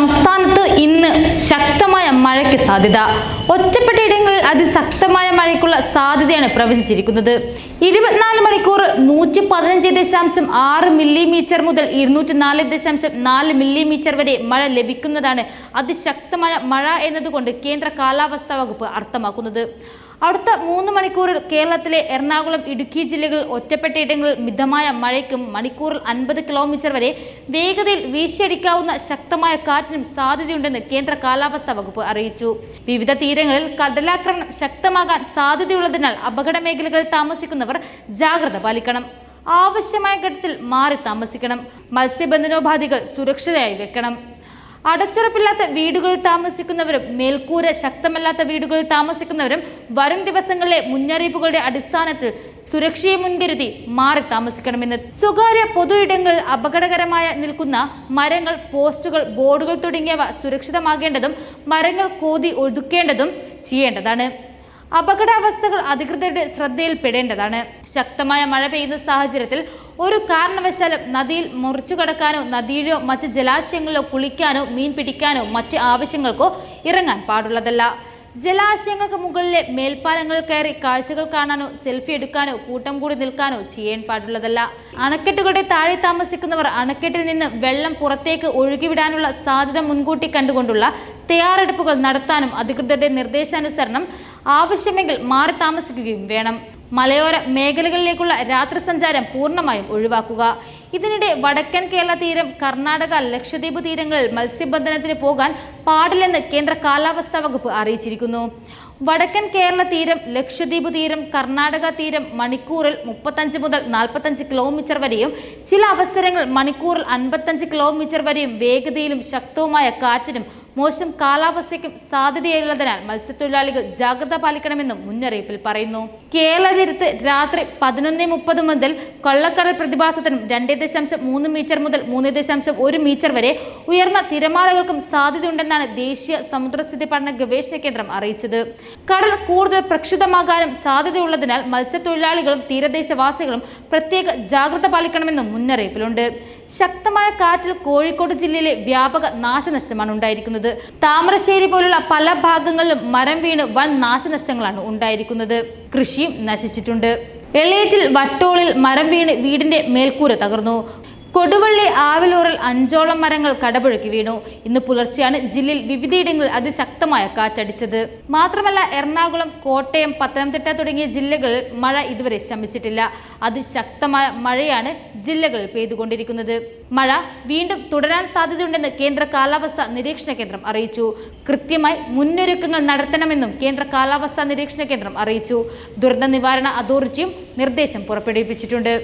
സംസ്ഥാനത്ത് ഇന്ന് ശക്തമായ മഴയ്ക്ക് സാധ്യത. ഒറ്റപ്പെട്ട ഇടങ്ങളിൽ അതിശക്തമായ മഴയ്ക്കുള്ള സാധ്യതയാണ് പ്രവചിച്ചിരിക്കുന്നത്. ഇരുപത്തിനാല് മണിക്കൂർ നൂറ്റി പതിനഞ്ച് ദശാംശം ആറ് മില്ലിമീറ്റർ മുതൽ ഇരുന്നൂറ്റി നാല് ദശാംശം നാല് മില്ലിമീറ്റർ വരെ മഴ ലഭിക്കുന്നതാണ് അതിശക്തമായ മഴ എന്നതുകൊണ്ട് കേന്ദ്ര കാലാവസ്ഥാ വകുപ്പ് അർത്ഥമാക്കുന്നത്. അടുത്ത മൂന്ന് മണിക്കൂറിൽ കേരളത്തിലെ എറണാകുളം ഇടുക്കി ജില്ലകളിൽ ഒറ്റപ്പെട്ട ഇടങ്ങളിൽ മിതമായ മഴയ്ക്കും മണിക്കൂറിൽ അൻപത് കിലോമീറ്റർ വരെ വേഗതയിൽ വീശിയടിക്കാവുന്ന ശക്തമായ കാറ്റിനും സാധ്യതയുണ്ടെന്ന് കേന്ദ്ര കാലാവസ്ഥാ വകുപ്പ് അറിയിച്ചു. വിവിധ തീരങ്ങളിൽ കടലാക്രമണം ശക്തമാകാൻ സാധ്യതയുള്ളതിനാൽ അപകട മേഖലകളിൽ താമസിക്കുന്നവർ ജാഗ്രത പാലിക്കണം. ആവശ്യമായ ഘട്ടത്തിൽ മാറി താമസിക്കണം. മത്സ്യബന്ധനോപാധികൾ സുരക്ഷിതയായി വെക്കണം. അടച്ചുറപ്പില്ലാത്ത വീടുകളിൽ താമസിക്കുന്നവരും മേൽക്കൂര ശക്തമല്ലാത്ത വീടുകളിൽ താമസിക്കുന്നവരും വരും ദിവസങ്ങളിലെ മുന്നറിയിപ്പുകളുടെ അടിസ്ഥാനത്തിൽ സുരക്ഷയെ മുൻകരുതി മാറി താമസിക്കണമെന്ന്. സ്വകാര്യ പൊതു ഇടങ്ങളിൽ അപകടകരമായ നിൽക്കുന്ന മരങ്ങൾ പോസ്റ്റുകൾ ബോർഡുകൾ തുടങ്ങിയവ സുരക്ഷിതമാകേണ്ടതും മരങ്ങൾ കോതി ഒതുക്കേണ്ടതും ചെയ്യേണ്ടതാണ്. അപകടാവസ്ഥകൾ അധികൃതരുടെ ശ്രദ്ധയിൽപ്പെടേണ്ടതാണ്. ശക്തമായ മഴ പെയ്യുന്ന സാഹചര്യത്തിൽ ഒരു കാരണവശാലും നദിയിൽ മുറിച്ചു കടക്കാനോ നദിയിലോ മറ്റ് ജലാശയങ്ങളിലോ കുളിക്കാനോ മീൻ പിടിക്കാനോ മറ്റ് ആവശ്യങ്ങൾക്കോ ഇറങ്ങാൻ പാടുള്ളതല്ല. ജലാശയങ്ങൾക്ക് മുകളിലെ മേൽപ്പാലങ്ങൾ കയറി കാഴ്ചകൾ കാണാനോ സെൽഫി എടുക്കാനോ കൂട്ടം കൂടി നിൽക്കാനോ ചെയ്യാൻ പാടുള്ളതല്ല. അണക്കെട്ടുകളുടെ താഴെ താമസിക്കുന്നവർ അണക്കെട്ടിൽ നിന്ന് വെള്ളം പുറത്തേക്ക് ഒഴുകിവിടാനുള്ള സാധ്യത മുൻകൂട്ടി കണ്ടുകൊണ്ടുള്ള തയ്യാറെടുപ്പുകൾ നടത്താനും അധികൃതരുടെ നിർദ്ദേശാനുസരണം ആവശ്യമെങ്കിൽ മാറി താമസിക്കുകയും വേണം. മലയോര മേഖലകളിലേക്കുള്ള രാത്രി സഞ്ചാരം പൂർണമായും ഒഴിവാക്കുക. ഇതിനിടെ വടക്കൻ കേരള തീരം കർണാടക ലക്ഷദ്വീപ് തീരങ്ങളിൽ മത്സ്യബന്ധനത്തിന് പോകാൻ പാടില്ലെന്ന് കേന്ദ്ര കാലാവസ്ഥാ വകുപ്പ് അറിയിച്ചിരിക്കുന്നു. വടക്കൻ കേരള തീരം ലക്ഷദ്വീപ് തീരം കർണാടക തീരം മണിക്കൂറിൽ മുപ്പത്തഞ്ച് മുതൽ നാൽപ്പത്തഞ്ച് കിലോമീറ്റർ വരെയും ചില അവസരങ്ങൾ മണിക്കൂറിൽ അൻപത്തഞ്ച് കിലോമീറ്റർ വരെയും വേഗതയിലും ശക്തവുമായ കാറ്റിനും മോശം കാലാവസ്ഥയ്ക്കും സാധ്യതയുള്ളതിനാൽ മത്സ്യത്തൊഴിലാളികൾ ജാഗ്രത പാലിക്കണമെന്നും മുന്നറിയിപ്പിൽ പറയുന്നു. കേരള തീരത്ത് രാത്രി പതിനൊന്ന് മുപ്പത് മുതൽ കൊള്ളക്കടൽ പ്രതിഭാസത്തിനും രണ്ട് ദശാംശം മൂന്ന് മീറ്റർ മുതൽ മൂന്ന് ദശാംശം ഒരു മീറ്റർ വരെ ഉയർന്ന തിരമാലകൾക്കും സാധ്യതയുണ്ടെന്നാണ് ദേശീയ സമുദ്രസ്ഥിതി പഠന ഗവേഷണ കേന്ദ്രം അറിയിച്ചത്. കടൽ കൂടുതൽ പ്രക്ഷുബ്ധമാകാനും സാധ്യതയുള്ളതിനാൽ മത്സ്യത്തൊഴിലാളികളും തീരദേശവാസികളും പ്രത്യേക ജാഗ്രത പാലിക്കണമെന്നും മുന്നറിയിപ്പിലുണ്ട്. ശക്തമായ കാറ്റിൽ കോഴിക്കോട് ജില്ലയിലെ വ്യാപക നാശനഷ്ടമാണ് ഉണ്ടായിരിക്കുന്നത്. താമരശ്ശേരി പോലുള്ള പല ഭാഗങ്ങളിലും മരം വീണ് വൻ നാശനഷ്ടങ്ങളാണ് ഉണ്ടായിരിക്കുന്നത്. കൃഷിയും നശിച്ചിട്ടുണ്ട്. എളേറ്റിൽ വട്ടോളിൽ മരം വീണ് വീടിന്റെ മേൽക്കൂര തകർന്നു. കൊടുവള്ളി ആവിലൂറിൽ അഞ്ചോളം മരങ്ങൾ കടപുഴക്കി വീണു. ഇന്ന് പുലർച്ചെയാണ് ജില്ലയിൽ വിവിധയിടങ്ങളിൽ അതിശക്തമായ കാറ്റടിച്ചത്. മാത്രമല്ല എറണാകുളം കോട്ടയം പത്തനംതിട്ട തുടങ്ങിയ ജില്ലകളിൽ മഴ ഇതുവരെ ശമിച്ചിട്ടില്ല. അതിശക്തമായ മഴയാണ് ജില്ലകളിൽ പെയ്തുകൊണ്ടിരിക്കുന്നത്. മഴ വീണ്ടും തുടരാൻ സാധ്യതയുണ്ടെന്ന് കേന്ദ്ര കാലാവസ്ഥാ നിരീക്ഷണ കേന്ദ്രം അറിയിച്ചു. കൃത്യമായി മുന്നൊരുക്കങ്ങൾ നടത്തണമെന്നും കേന്ദ്ര കാലാവസ്ഥാ നിരീക്ഷണ കേന്ദ്രം അറിയിച്ചു. ദുരന്ത നിവാരണ അതോറിറ്റിയും നിർദ്ദേശം പുറപ്പെടുവിപ്പിച്ചിട്ടുണ്ട്.